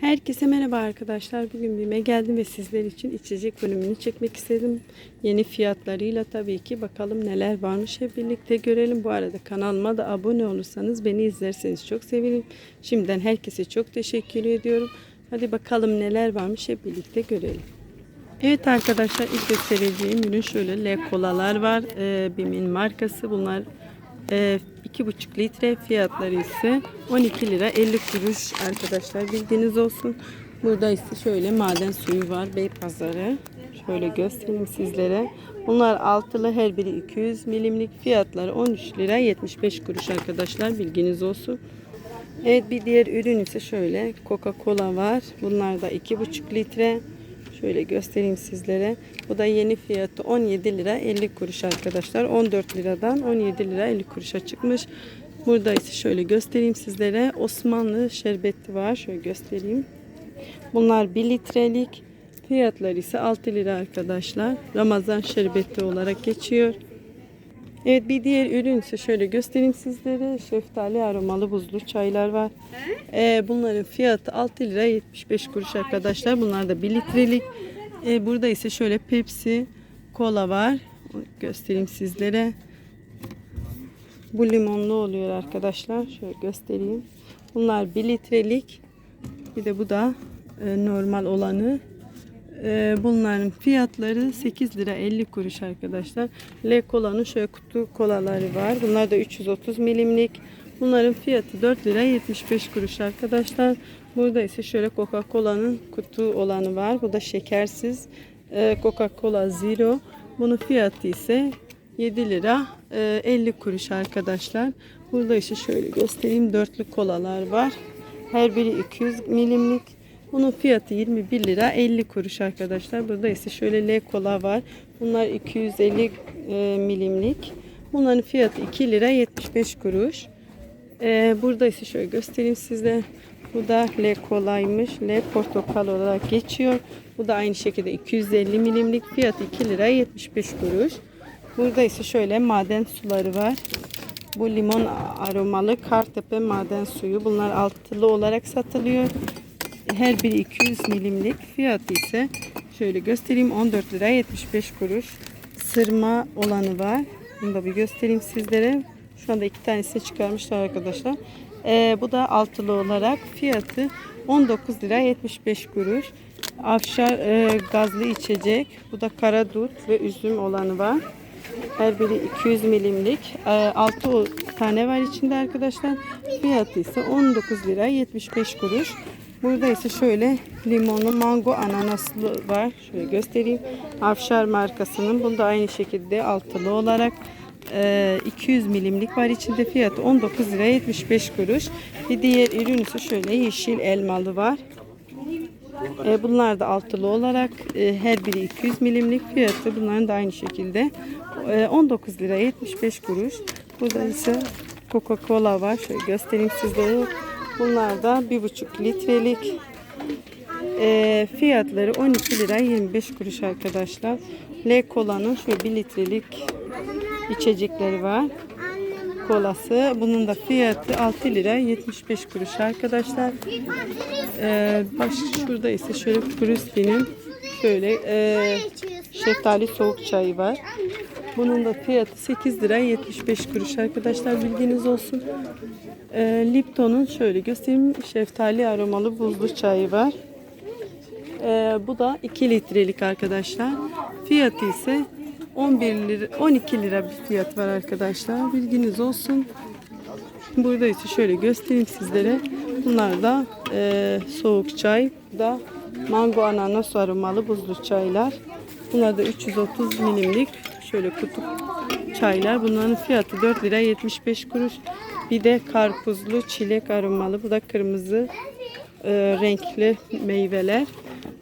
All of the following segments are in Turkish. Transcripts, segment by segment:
Herkese merhaba arkadaşlar. Bugün BİM'e geldim ve sizler için içecek bölümünü çekmek istedim. Yeni fiyatlarıyla tabii ki bakalım neler varmış hep birlikte görelim. Bu arada kanalıma da abone olursanız beni izlerseniz çok sevinirim. Şimdiden herkese çok teşekkür ediyorum. Hadi bakalım neler varmış hep birlikte görelim. Evet arkadaşlar ilk göstereceğim ürün şöyle L kolalar var. Ee, BİM'in markası bunlar. Ee, 2,5 litre fiyatları ise 12 lira 50 kuruş arkadaşlar bildiğiniz olsun. Burada ise şöyle maden suyu var Beypazarı. Şöyle göstereyim sizlere. Bunlar altılı her biri 200 milimlik fiyatları 13 lira 75 kuruş arkadaşlar bilginiz olsun. Evet bir diğer ürün ise şöyle Coca-Cola var. Bunlar da 2,5 litre. Şöyle göstereyim sizlere. Bu da yeni fiyatı 17 lira 50 kuruş arkadaşlar. 14 liradan 17 lira 50 kuruşa çıkmış. Burada ise şöyle göstereyim sizlere. Osmanlı şerbeti var. Şöyle göstereyim. Bunlar 1 litrelik. Fiyatları ise 6 lira arkadaşlar. Ramazan şerbeti olarak geçiyor. Evet bir diğer ürün ise şöyle göstereyim sizlere. Şeftali aromalı buzlu çaylar var. Ee, bunların fiyatı 6 lira 75 kuruş arkadaşlar. Bunlar da 1 litrelik. Ee, burada ise şöyle Pepsi, kola var. Göstereyim sizlere. Bu limonlu oluyor arkadaşlar. Şöyle göstereyim. Bunlar 1 litrelik. Bir de bu da e, normal olanı. Ee, bunların fiyatları 8 lira 50 kuruş arkadaşlar. L kolanın şöyle kutu kolaları var. Bunlar da 330 milimlik. Bunların fiyatı 4 lira 75 kuruş arkadaşlar. Burada ise şöyle Coca-Cola'nın kutu olanı var. Bu da şekersiz Ee, Coca-Cola Zero. Bunun fiyatı ise 7 lira e, 50 kuruş arkadaşlar. Burada ise şöyle göstereyim. Dörtlü kolalar var. Her biri 200 milimlik. Bunun fiyatı 21 lira 50 kuruş arkadaşlar. Burada ise şöyle L kola var. Bunlar 250 e, milimlik. Bunların fiyatı 2 lira 75 kuruş. E, burada ise şöyle göstereyim size. Bu da L kolaymış. L portakal olarak geçiyor. Bu da aynı şekilde 250 milimlik. Fiyatı 2 lira 75 kuruş. Burada ise şöyle maden suları var. Bu limon aromalı Kartepe maden suyu. Bunlar altılı olarak satılıyor. Her biri 200 milimlik. Fiyatı ise şöyle göstereyim 14 lira 75 kuruş. Sırma olanı var. Bunu da bir göstereyim sizlere. Şu anda iki tanesini çıkarmışlar arkadaşlar. Ee, bu da altılı olarak fiyatı 19 lira 75 kuruş. Afşar e, gazlı içecek. Bu da kara dut ve üzüm olanı var. Her biri 200 milimlik. 6 tane var içinde arkadaşlar. Fiyatı ise 19 lira 75 kuruş. Burada ise şöyle limonlu mango ananaslı var. Şöyle göstereyim. Afşar markasının. Bunda aynı şekilde altılı olarak e, 200 milimlik var. içinde fiyatı 19 lira 75 kuruş. Bir diğer ürün ise şöyle yeşil elmalı var. E, bunlar da altılı olarak e, her biri 200 milimlik fiyatı. Bunların da aynı şekilde e, 19 lira 75 kuruş. Burada ise Coca-Cola var. Şöyle göstereyim sizlere. Bunlar da 1,5 litrelik. E, fiyatları 12 lira 25 kuruş arkadaşlar. L kolanın şöyle 1 litrelik içecekleri var. Kolası. Bunun da fiyatı 6 lira 75 kuruş arkadaşlar. Ee, baş, şurada ise şöyle Krustin'in şöyle e, şeftali soğuk çayı var. Bunun da fiyatı 8 lira 75 kuruş arkadaşlar bilginiz olsun. Ee, Lipton'un şöyle göstereyim şeftali aromalı buzlu çayı var. Ee, bu da 2 litrelik arkadaşlar. Fiyatı ise 11 lira 12 lira bir fiyat var arkadaşlar. Bilginiz olsun. Burada ise şöyle göstereyim sizlere. Bunlar da e, soğuk çay. Da mango ananas aromalı buzlu çaylar. Bunlar da 330 milimlik şöyle kutu çaylar. Bunların fiyatı 4 lira 75 kuruş. Bir de karpuzlu çilek aromalı. Bu da kırmızı e, renkli meyveler.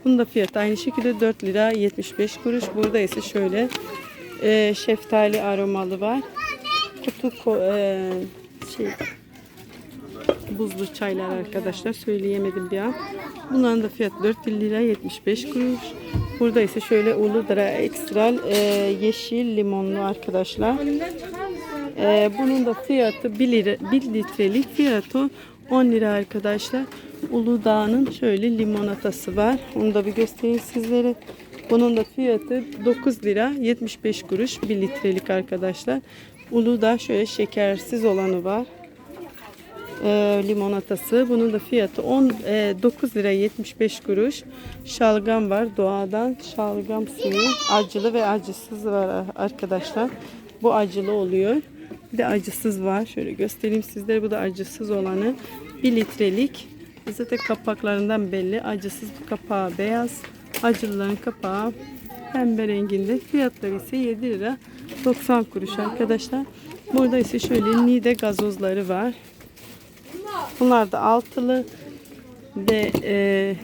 Bunun da fiyatı aynı şekilde 4 lira 75 kuruş. Burada ise şöyle e, şeftali aromalı var. Kutu e, şey buzlu çaylar arkadaşlar söyleyemedim bir an. Bunların da fiyatı 4 lira 75 kuruş. Burada ise şöyle Uludere Ekstral e, yeşil limonlu arkadaşlar. E, bunun da fiyatı 1 lira 1 litrelik fiyatı 10 lira arkadaşlar. Uludağ'ın şöyle limonatası var. Onu da bir göstereyim sizlere. Bunun da fiyatı 9 lira 75 kuruş 1 litrelik arkadaşlar. Uludağ şöyle şekersiz olanı var. Ee, limonatası. Bunun da fiyatı 10 e, 9 lira 75 kuruş. Şalgam var doğadan. Şalgam suyu acılı ve acısız var arkadaşlar. Bu acılı oluyor. Bir de acısız var. Şöyle göstereyim sizlere. Bu da acısız olanı. 1 litrelik. Zaten kapaklarından belli. Acısız kapağı beyaz. Acılıların kapağı pembe renginde. Fiyatları ise 7 lira 90 kuruş arkadaşlar. Burada ise şöyle Nide gazozları var. Bunlar da altılı ve e,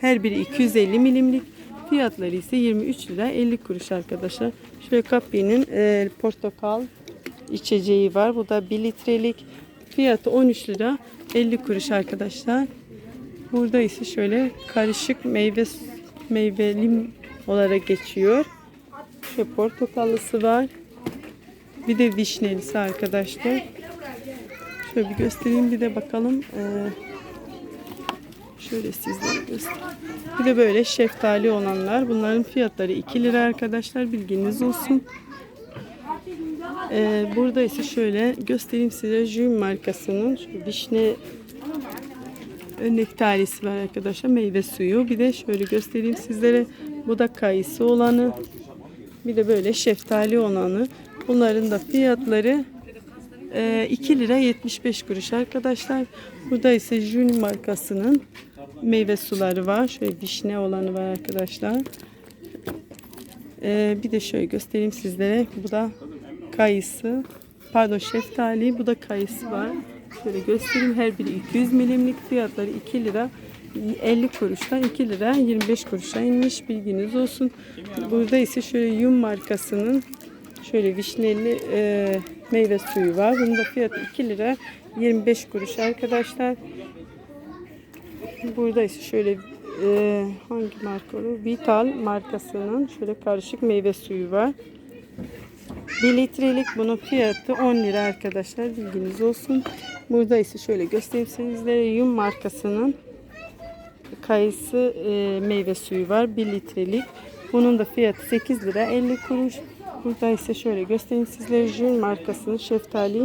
her biri 250 milimlik. Fiyatları ise 23 lira 50 kuruş arkadaşlar. Şöyle Capi'nin e, portakal içeceği var. Bu da 1 litrelik. Fiyatı 13 lira 50 kuruş arkadaşlar. Burada ise şöyle karışık meyve meyveli olarak geçiyor. Şöyle portakallısı var. Bir de vişnelisi arkadaşlar. Şöyle bir göstereyim bir de bakalım. Ee, şöyle sizlere göstereyim. Bir de böyle şeftali olanlar. Bunların fiyatları 2 lira arkadaşlar. Bilginiz olsun. Ee, burada ise şöyle göstereyim size Jüm markasının şu vişne nektarisi var arkadaşlar. Meyve suyu. Bir de şöyle göstereyim sizlere. Bu da kayısı olanı. Bir de böyle şeftali olanı. Bunların da fiyatları 2 lira 75 kuruş arkadaşlar. Burada ise Jün markasının meyve suları var. Şöyle vişne olanı var arkadaşlar. E, bir de şöyle göstereyim sizlere. Bu da kayısı. Pardon şeftali. Bu da kayısı var. Şöyle göstereyim. Her biri 200 milimlik fiyatları 2 lira 50 kuruştan 2 lira 25 kuruşa inmiş bilginiz olsun. Burada ise şöyle Yum markasının şöyle vişneli e, meyve suyu var. Bunun da fiyatı 2 lira 25 kuruş arkadaşlar. Burada ise şöyle e, hangi marka? Vital markasının şöyle karışık meyve suyu var. 1 litrelik bunun fiyatı 10 lira arkadaşlar bilginiz olsun. Burada ise şöyle göstereyim sizlere Yum markasının kayısı e, meyve suyu var 1 litrelik. Bunun da fiyatı 8 lira 50 kuruş. Burada ise şöyle göstereyim sizlere Jül markasının şeftali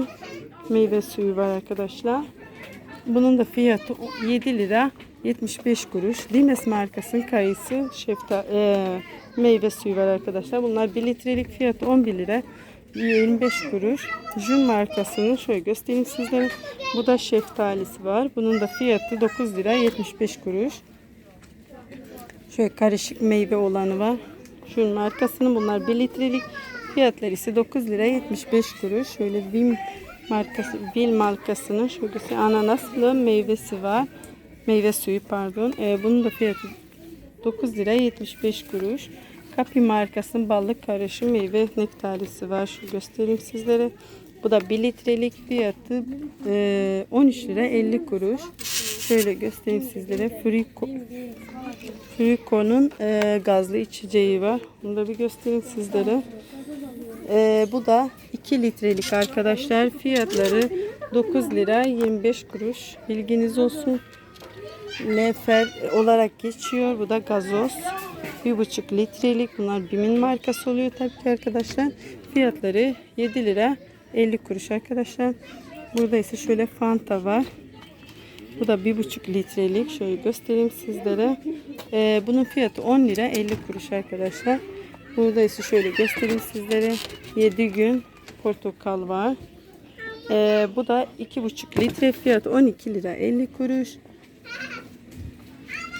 meyve suyu var arkadaşlar. Bunun da fiyatı 7 lira 75 kuruş. Limes markasının kayısı şefta, e, meyve suyu var arkadaşlar. Bunlar 1 litrelik fiyatı 11 lira 25 kuruş. Jun markasının şöyle göstereyim sizlere. Bu da şeftalisi var. Bunun da fiyatı 9 lira 75 kuruş. Şöyle karışık meyve olanı var. Jun markasının bunlar 1 litrelik. Fiyatları ise 9 lira 75 kuruş. Şöyle Vim markası, Vil markasının şöyle ananaslı meyvesi var. Meyve suyu pardon. Ee, bunun da fiyatı 9 lira 75 kuruş. Kapi markasının ballık karışım meyve nektarisi var. Şu göstereyim sizlere. Bu da 1 litrelik fiyatı e, 13 lira 50 kuruş. Şöyle göstereyim sizlere. Frico'nun e, gazlı içeceği var. Bunu da bir göstereyim sizlere. E, bu da 2 litrelik arkadaşlar. Fiyatları 9 lira 25 kuruş. Bilginiz olsun. Nefer olarak geçiyor. Bu da gazoz. 1,5 litrelik. Bunlar Bim'in markası oluyor tabii ki arkadaşlar. Fiyatları 7 lira 50 kuruş arkadaşlar. Burada ise şöyle Fanta var. Bu da 1,5 litrelik. Şöyle göstereyim sizlere. Ee, bunun fiyatı 10 lira 50 kuruş arkadaşlar. Burada ise şöyle göstereyim sizlere. 7 gün portakal var. Ee, bu da 2,5 litre fiyatı 12 lira 50 kuruş.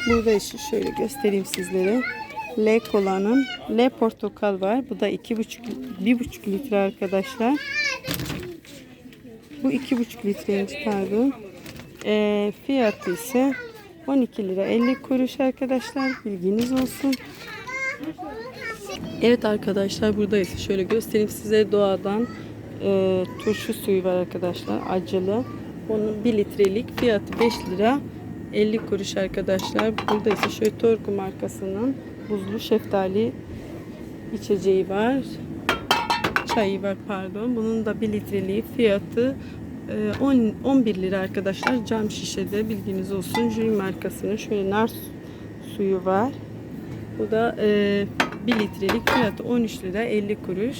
Burada işte şöyle göstereyim sizlere. L kolanın L portakal var. Bu da 2,5 1,5 litre arkadaşlar. Bu 2,5 litreymiş pardon. E, fiyatı ise 12 lira 50 kuruş arkadaşlar. Bilginiz olsun. Evet arkadaşlar buradayız. Şöyle göstereyim size doğadan e, turşu suyu var arkadaşlar. Acılı. Onun 1 litrelik fiyatı 5 lira 50 kuruş arkadaşlar. Burada ise şöyle Torku markasının buzlu şeftali içeceği var. Çayı var pardon. Bunun da 1 litreliği fiyatı 10 11 lira arkadaşlar cam şişede bilginiz olsun. Jüri markasının şöyle nar su- suyu var. Bu da e, 1 litrelik fiyatı 13 lira 50 kuruş.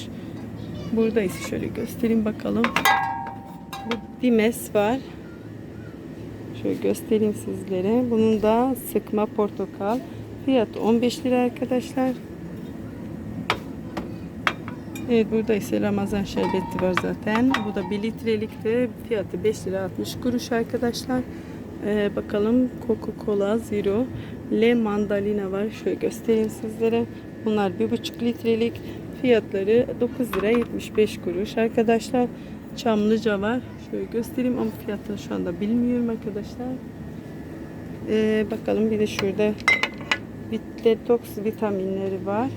Burada ise şöyle göstereyim bakalım. Bu Dimes var. Şöyle göstereyim sizlere. Bunun da sıkma portakal. Fiyatı 15 lira arkadaşlar. Evet burada ise Ramazan şerbeti var zaten. Bu da 1 litrelikte fiyatı 5 lira 60 kuruş arkadaşlar. Ee, bakalım Coca-Cola Zero Le Mandalina var. Şöyle göstereyim sizlere. Bunlar 1,5 litrelik. Fiyatları 9 lira 75 kuruş arkadaşlar. Çamlıca var. Şöyle göstereyim ama fiyatını şu anda bilmiyorum arkadaşlar. Ee, bakalım bir de şurada detox vitaminleri var.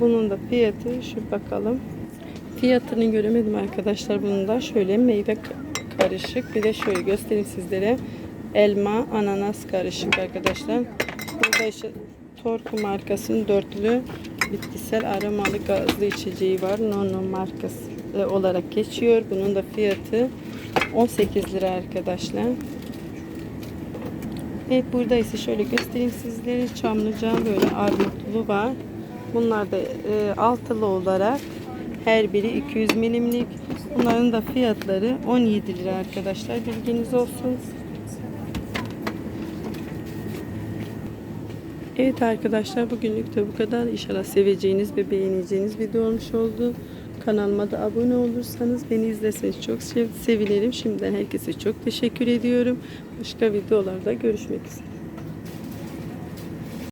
Bunun da fiyatı şu bakalım. Fiyatını göremedim arkadaşlar bunun da. Şöyle meyve ka- karışık. Bir de şöyle göstereyim sizlere. Elma, ananas karışık arkadaşlar. Burada işte Torku markasının dörtlü bitkisel aromalı gazlı içeceği var. Nono markası e, olarak geçiyor. Bunun da fiyatı 18 lira arkadaşlar. Evet burada ise şöyle göstereyim sizlere. Çamlıca böyle armutlu var. Bunlar da e, altılı olarak her biri 200 milimlik. Bunların da fiyatları 17 lira arkadaşlar. Bilginiz olsun. Evet arkadaşlar bugünlük de bu kadar. İnşallah seveceğiniz ve beğeneceğiniz video olmuş oldu. Kanalıma da abone olursanız beni izleseniz çok sev- sevinirim. Şimdiden herkese çok teşekkür ediyorum. Başka videolarda görüşmek üzere.